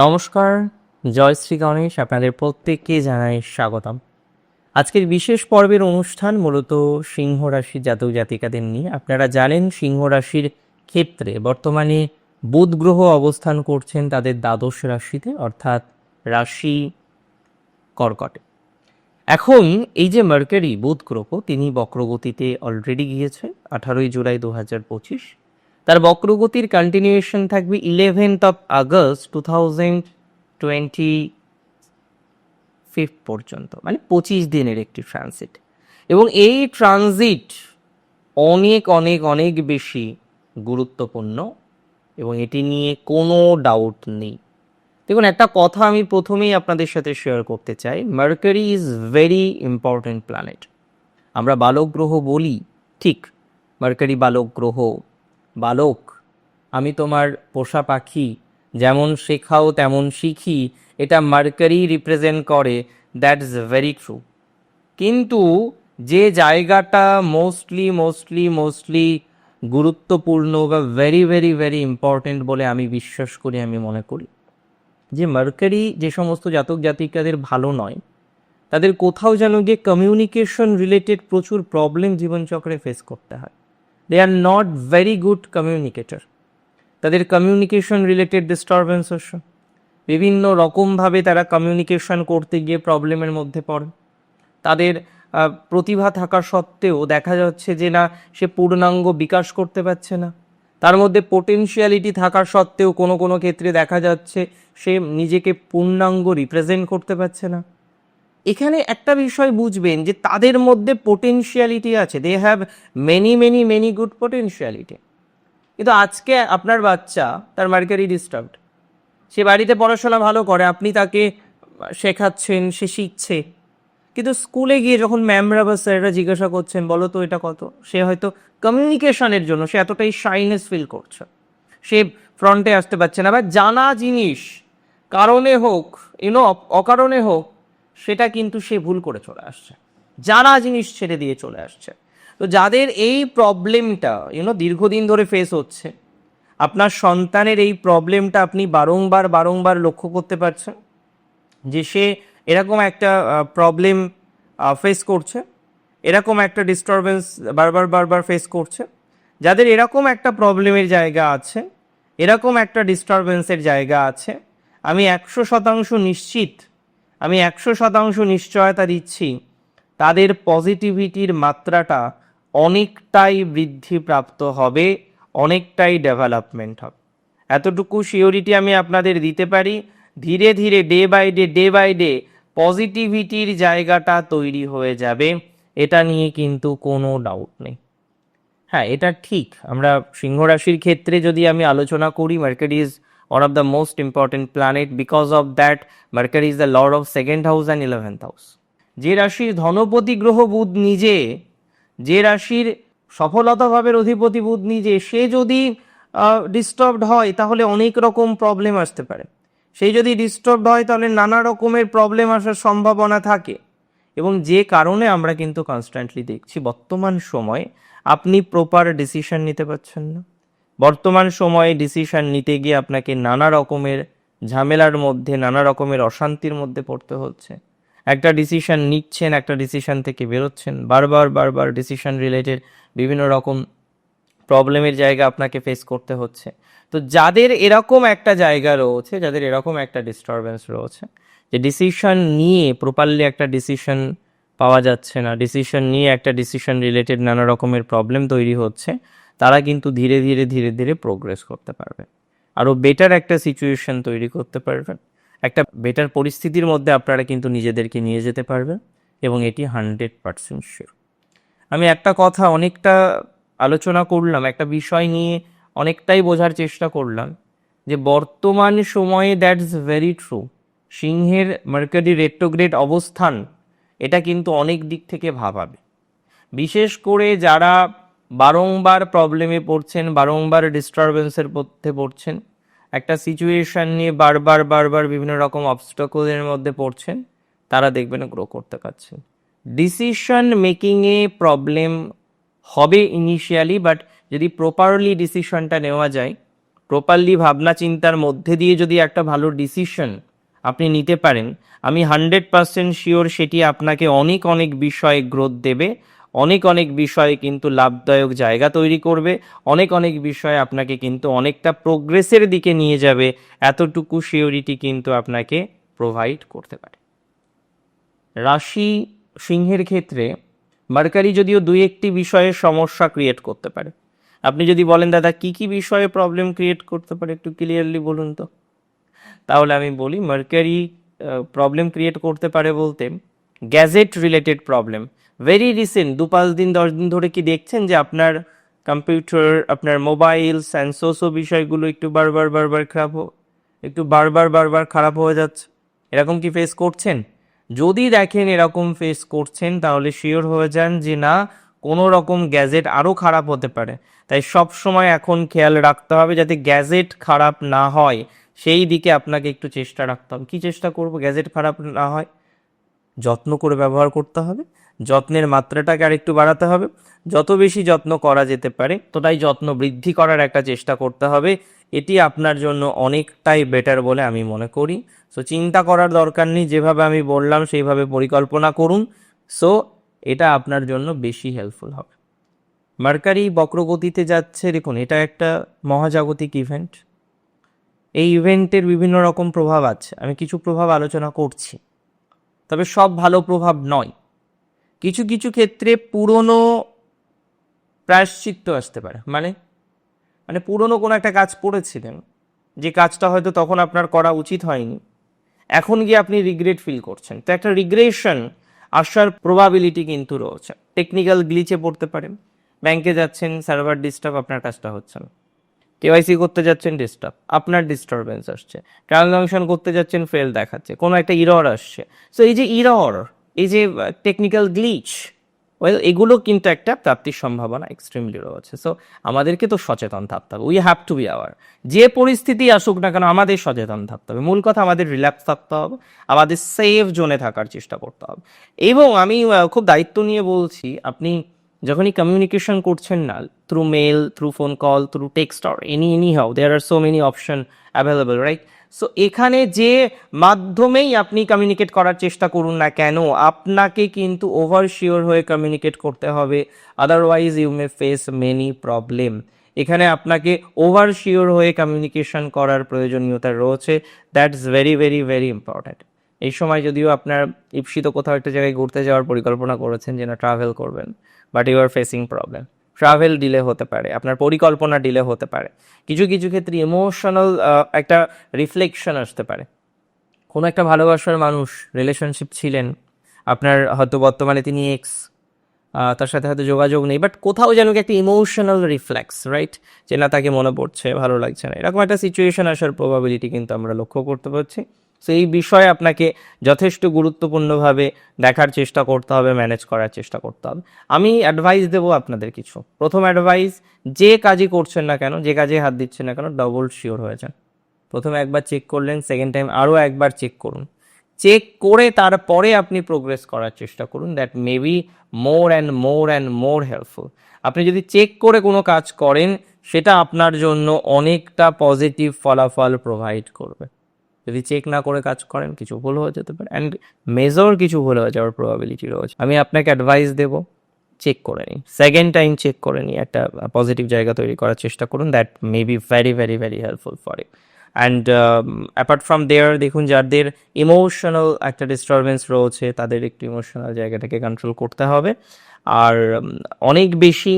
নমস্কার, জয় শ্রী গণেশ, আপনাদের প্রত্যেককে জানাই স্বাগতম। আজকের বিশেষ পর্বের অনুষ্ঠান মূলত সিংহ রাশির জাতক জাতিকাদের নিয়ে। আপনারা জানেন সিংহ রাশির ক্ষেত্রে বর্তমানে বুধ গ্রহ অবস্থান করছেন তাদের দ্বাদশ রাশিতে, অর্থাৎ রাশি কর্কটে। এখন এই যে মার্কারি বুধ গ্রহ, তিনি বক্রগতিতে অলরেডি গিয়েছে, আঠারোই জুলাই দু হাজার পঁচিশ। তার বক্রগতির কন্টিনিউয়েশন থাকবে eleventh of August two thousand twenty fifth পর্যন্ত মানে পঁচিশ দিনের একটি ট্রানজিট এবং এই ট্রানজিট অনেক অনেক অনেক বেশি গুরুত্বপূর্ণ এবং এটি নিয়ে কোনো ডাউট নেই। দেখুন, একটা কথা আমি প্রথমেই আপনাদের সাথে শেয়ার করতে চাই Mercury is very important planet আমরা বালক গ্রহ বলি, ঠিক মার্কারি বালক গ্রহ বালক, আমি তোমার পোষা পাখি, যেমন শেখাও তেমন শিখি, এটা মার্কারি রিপ্রেজেন্ট করে, দ্যাটস ভেরি ট্রু। কিন্তু যে জায়গাটা মোস্টলি মোস্টলি মোস্টলি গুরুত্বপূর্ণ বা ভেরি ভেরি ভেরি ইম্পর্ট্যান্ট বলে আমি বিশ্বাস করি, আমি মনে করি, যে মার্কারি যে সমস্ত জাতক জাতিকাদের ভালো নয়, তাদের কোথাও যেন গিয়ে কমিউনিকেশন রিলেটেড প্রচুর প্রবলেম জীবনচক্রে ফেস করতে হয়। They are not very good communicator তাদের কমিউনিকেশন রিলেটেড ডিস্টারবেন্স হচ্ছে। বিভিন্ন রকমভাবে তারা কমিউনিকেশন করতে গিয়ে প্রবলেমের মধ্যে পড়ে। তাদের প্রতিভা থাকা সত্ত্বেও দেখা যাচ্ছে যে না, সে পূর্ণাঙ্গ বিকাশ করতে পারছে না। তার মধ্যে পোটেনশিয়ালিটি থাকা সত্ত্বেও কোনো কোনো ক্ষেত্রে দেখা যাচ্ছে সে নিজেকে পূর্ণাঙ্গ রিপ্রেজেন্ট করতে পারছে না। এখানে একটা বিষয় বুঝবেন যে তাদের মধ্যে পোটেনশিয়ালিটি আছে। They have many many many good potentiality কিন্তু আজকে আপনার বাচ্চা, তার মার্কারি ডিস্টার্বড সে বাড়িতে পড়াশোনা ভালো করে, আপনি তাকে শেখাচ্ছেন, সে শিখছে। কিন্তু স্কুলে গিয়ে যখন ম্যামরা বা স্যাররা জিজ্ঞাসা করছেন, বলো তো এটা কত? সে হয়তো কমিউনিকেশনের জন্য, সে এতটাই শাইনেস ফিল করছে। সে ফ্রন্টে আসতে পারছে না। বা জানা জিনিস, কারণে হোক ইউনো অকারণে হোক সেটা কিন্তু সে ভুল করে চলে আসছে। জানা জিনিস ছেড়ে দিয়ে চলে আসছে। তো যাদের এই প্রবলেমটা ইউনো দীর্ঘদিন ধরে ফেস হচ্ছে, আপনার সন্তানের এই প্রবলেমটা আপনি বারংবার বারংবার লক্ষ্য করতে পারছেন? যে সে এরকম একটা প্রবলেম ফেস করছে, এরকম একটা ডিস্টারবেন্স বারবার বারবার ফেস করছে, যাদের এরকম একটা প্রবলেমের জায়গা আছে, এরকম একটা ডিস্টারবেন্সের জায়গা আছে, আমি একশো শতাংশ নিশ্চিত আমি একশো শতাংশ নিশ্চয়তা দিচ্ছি। তাদের পজিটিভিটির মাত্রাটা অনেকটাই বৃদ্ধিপ্রাপ্ত হবে, অনেকটাই ডেভেলপমেন্ট হবে। এতটুকু শিওরিটি আমি আপনাদের দিতে পারি। ধীরে ধীরে day by day day by day পজিটিভিটির জায়গাটা তৈরি হয়ে যাবে। এটা নিয়ে কিন্তু কোনো ডাউট নেই। হ্যাঁ এটা ঠিক। আমরা সিংহ রাশির ক্ষেত্রে যদি আমি আলোচনা করি market one of the most important planet because of that market is the lord of second house and eleventh house যে রাশির ধনপতি গ্রহ বুধ নিজে, যে রাশির সফলতা ভাবের অধিপতি বুধ নিজে, সে যদি ডিস্টার্বড হয়, তাহলে অনেক রকম প্রবলেম আসতে পারে। সেই যদি ডিস্টার্বড হয়, তাহলে নানা রকমের প্রবলেম আসার সম্ভাবনা থাকে। এবং যে কারণে আমরা কিন্তু কনস্ট্যান্টলি দেখছি, বর্তমান সময়ে আপনি প্রপার ডিসিশন নিতে পারছেন না। বর্তমান সময়ে ডিসিশন নিতে গিয়ে আপনাকে নানা রকমের ঝামেলার মধ্যে, নানা রকমের অশান্তির মধ্যে পড়তে হচ্ছে। একটা ডিসিশন নিচ্ছেন, একটা ডিসিশন থেকে বেরোচ্ছেন। বারবার বারবার ডিসিশন রিলেটেড বিভিন্ন রকম প্রবলেমের জায়গা আপনাকে ফেস করতে হচ্ছে। তো যাদের এরকম একটা জায়গা রয়েছে, যাদের এরকম একটা ডিস্টারবেন্স রয়েছে, যে ডিসিশন নিয়ে প্রপারলি একটা ডিসিশন পাওয়া যাচ্ছে না ডিসিশন নিয়ে একটা ডিসিশন রিলেটেড নানা রকমের প্রবলেম তৈরি হচ্ছে তারা কিন্তু ধীরে ধীরে ধীরে ধীরে প্রোগ্রেস করতে পারবে। আরও বেটার একটা সিচুয়েশন তৈরি করতে পারবেন। একটা বেটার পরিস্থিতির মধ্যে আপনারা কিন্তু নিজেদেরকে নিয়ে যেতে পারবেন এবং এটি হান্ড্রেড পার্সেন্ট শিওর আমি একটা কথা অনেকটা আলোচনা করলাম, একটা বিষয় নিয়ে অনেকটাই বোঝার চেষ্টা করলাম যে বর্তমান সময়ে দ্যাটস ভেরি ট্রু সিংহের মার্কেটি রেট্রোগ্রেড অবস্থান, এটা কিন্তু অনেক দিক থেকে ভাবাবে। বিশেষ করে যারা বারংবার প্রবলেমে পড়ছেন, বারংবার ডিস্টারবেন্সের মধ্যে পড়ছেন। একটা সিচুয়েশন নিয়ে বারবার বারবার বিভিন্ন রকম অবস্টাকলের মধ্যে পড়ছেন, তারা দেখবেন গ্রো করতে পারছেন। ডিসিশন মেকিংয়ে প্রবলেম হবে ইনিশিয়ালি বাট যদি প্রপারলি ডিসিশনটা নেওয়া যায় প্রপারলি ভাবনা চিন্তার মধ্যে দিয়ে যদি একটা ভালো ডিসিশন আপনি নিতে পারেন, আমি হান্ড্রেড পার্সেন্ট শিওর সেটি আপনাকে অনেক অনেক বিষয়ে গ্রোথ দেবে। অনেক অনেক বিষয়ে কিন্তু লাভদায়ক জায়গা তৈরি করবে, অনেক অনেক বিষয়ে আপনাকে কিন্তু অনেকটা প্রোগ্রেসের দিকে নিয়ে যাবে, এতটুকু সিওরিটি কিন্তু আপনাকে প্রোভাইড করতে পারে। রাশি সিংহের ক্ষেত্রে মার্কারি যদিও দুই একটি বিষয়ে সমস্যা ক্রিয়েট করতে পারে। আপনি যদি বলেন, দাদা, কি কি বিষয়ে প্রবলেম ক্রিয়েট করতে পারে? একটু ক্লিয়ারলি বলুন তো। তাহলে আমি বলি মার্কারি প্রবলেম ক্রিয়েট করতে পারে বলতে gadget related problem. Very recent দু পাঁচ দিন, দশ দিন ধরে কি দেখছেন যে আপনার কম্পিউটার, আপনার মোবাইল স্যান্সোসো বিষয়গুলো একটু বারবার বারবার খারাপ একটু বারবার বারবার খারাপ হয়ে যাচ্ছে। এরকম কি ফেস করছেন? যদি দেখেন এরকম ফেস করছেন, তাহলে শিওর হয়ে যান যে না, কোনো রকম গ্যাজেট আরও খারাপ হতে পারে। তাই সব সময় এখন খেয়াল রাখতে হবে যাতে গ্যাজেট খারাপ না হয়। সেই দিকে আপনাকে একটু চেষ্টা রাখতে হবে। কী চেষ্টা করব? গ্যাজেট খারাপ না হয়? যত্ন করে ব্যবহার করতে হবে। যত্নের মাত্রাটাকে আরেকটু বাড়াতে হবে। যত বেশি যত্ন করা যেতে পারে, ততটাই যত্ন বৃদ্ধি করার একটা চেষ্টা করতে হবে। এটি আপনার জন্য অনেকটাই বেটার বলে আমি মনে করি। সো চিন্তা করার দরকার নেই, যেভাবে আমি বললাম সেইভাবে পরিকল্পনা করুন। সো এটা আপনার জন্য বেশি হেল্পফুল হবে। মার্কারি বক্রগতিতে যাচ্ছে, দেখুন, এটা একটা মহাজাগতিক ইভেন্ট এই ইভেন্টের বিভিন্ন রকম প্রভাব আছে। আমি কিছু প্রভাব আলোচনা করছি। তবে সব ভালো প্রভাব নয়। কিছু কিছু ক্ষেত্রে পুরনো প্রায়শ্চিত্ত আসতে পারে। মানে মানে পুরনো কোনো একটা কাজ পড়েছিলেন, যে কাজটা হয়তো তখন আপনার করা উচিত হয়নি। এখন গিয়ে আপনি রিগ্রেট ফিল করছেন। তো একটা রিগ্রেশন আসার প্রবাবিলিটি কিন্তু রয়েছে। টেকনিক্যাল গ্লিচে পড়তে পারেন। ব্যাংকে যাচ্ছেন সার্ভার ডিস্টার্ব আপনার কাজটা হচ্ছে না। কেওয়াইসি করতে যাচ্ছেন ডিস্টার্ব আপনার ডিস্টারবেন্স আসছে। ট্রানজাকশন করতে যাচ্ছেন ফেল দেখাচ্ছে, কোনো একটা ইরর আসছে। সো এই যে ইরর এই যে টেকনিক্যাল গ্লিচ ওয়েল এগুলো কিন্তু একটা প্রাপ্তির সম্ভাবনা এক্সট্রিমলি রয়েছে। সো আমাদেরকে তো সচেতন থাকতে হবে। We have to be aware যে পরিস্থিতি আসুক না কেন, আমাদের সচেতন থাকতে হবে। মূল কথা, আমাদের রিল্যাক্স থাকতে হবে। আমাদের সেফ জোনে থাকার চেষ্টা করতে হবে। এবং আমি খুব দায়িত্ব নিয়ে বলছি, আপনি যখনই কমিউনিকেশন করছেন না through mail through phone call through text or any any how there are so many option available right so এখানে যে মাধ্যমেই আপনি কমিউনিকেট করার চেষ্টা করুন না কেন, আপনাকে কিন্তু ওভার শিওর হয়ে কমিউনিকেট করতে হবে otherwise you may face many problem এখানে আপনাকে ওভার শিওর হয়ে কমিউনিকেশন করার প্রয়োজনীয়তা রয়েছে that's very very very important এই সময় যদিও আপনার ইপ্সিত কোথাও একটা জায়গায় ঘুরতে যাওয়ার পরিকল্পনা করেছেন যে না ট্রাভেল করবেন but you are facing problem travel delay হতে পারে, আপনার পরিকল্পনা ডিলে হতে পারে। কিছু কিছু ক্ষেত্রে ইমোশনাল একটা রিফ্লেকশন আসতে পারে। কোনো একটা ভালোবাসার মানুষ রিলেশনশিপ ছিলেন, আপনার হয়তো বর্তমানে তিনি এক্স তার সাথে হয়তো যোগাযোগ নেই বাট কোথাও যেন একটা ইমোশনাল রিফ্লেক্স রাইট যে না, তাকে মনে পড়ছে, ভালো লাগছে না। এরকম একটা সিচুয়েশন আসার প্রবাবিলিটি কিন্তু আমরা লক্ষ্য করতে পারছি। সো এই বিষয়ে আপনাকে যথেষ্ট গুরুত্বপূর্ণভাবে দেখার চেষ্টা করতে হবে ম্যানেজ করার চেষ্টা করতে হবে। আমি অ্যাডভাইস দেবো আপনাদের কিছু। প্রথম অ্যাডভাইস যে কাজই করছেন না কেন, যে কাজে হাত দিচ্ছেন না কেন ডবল শিওর হয়ে যান। প্রথমে একবার চেক করলেন সেকেন্ড টাইম আরও একবার চেক করুন। চেক করে তারপরে আপনি প্রোগ্রেস করার চেষ্টা করুন that may be more and more and more helpful আপনি যদি চেক করে কোনো কাজ করেন, সেটা আপনার জন্য অনেকটা পজিটিভ ফলাফল প্রোভাইড করবে। যদি চেক না করে কাজ করেন, কিছু ভুল হয়ে যেতে পারে। অ্যান্ড মেজর কিছু ভুল হয়ে যাওয়ার প্রবাবিলিটি রয়েছে। আমি আপনাকে অ্যাডভাইস দেব চেক করে নিই সেকেন্ড টাইম চেক করে নিই একটা পজিটিভ জায়গা তৈরি করার চেষ্টা করুন that may be very very very helpful for you and apart from there দেখুন, যাদের ইমোশনাল একটা ডিস্টারবেন্স রয়েছে, তাদের একটু ইমোশনাল জায়গাটাকে কন্ট্রোল করতে হবে। আর অনেক বেশি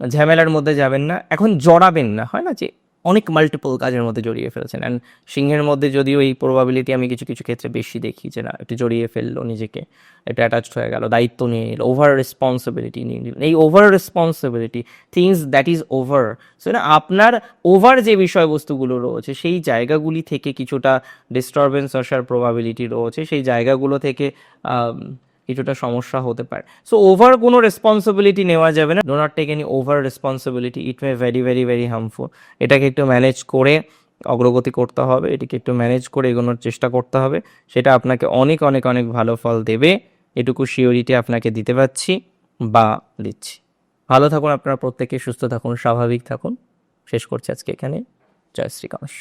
ঝামেলার মধ্যে যাবেন না। এখন জড়াবেন না, হয় না যে অনেক মাল্টিপল কাজের মধ্যে জড়িয়ে ফেলছেন। অ্যান্ড সিংহের মধ্যে যদিও এই প্রবাবিলিটি আমি কিছু কিছু ক্ষেত্রে বেশি দেখি যে না, একটু জড়িয়ে ফেলল নিজেকে, একটু অ্যাটাচড হয়ে গেল, দায়িত্ব নিয়ে নিল ওভার রেসপন্সিবিলিটি নিয়ে নিল। এই over responsibility things that is over so না, আপনার ওভার যে বিষয়বস্তুগুলো রয়েছে, সেই জায়গাগুলি থেকে কিছুটা ডিস্টারবেন্স আসার প্রবাবিলিটি রয়েছে, সেই জায়গাগুলো থেকে কিছুটা সমস্যা হতে পারে। সো ওভার কোনো রেসপন্সিবিলিটি নেওয়া যাবে না। Do not take any over responsibility it may very very very harmful এটাকে একটু ম্যানেজ করে অগ্রগতি করতে হবে। এটিকে একটু ম্যানেজ করে এগোনোর চেষ্টা করতে হবে। সেটা আপনাকে অনেক অনেক অনেক ভালো ফল দেবে। এটুকু শিওরিটি আপনাকে দিতে পারছি বা দিচ্ছি। ভালো থাকুন আপনারা প্রত্যেকে, সুস্থ থাকুন, স্বাভাবিক থাকুন। শেষ করছি আজকে এখানে। জয় শ্রী গণেশ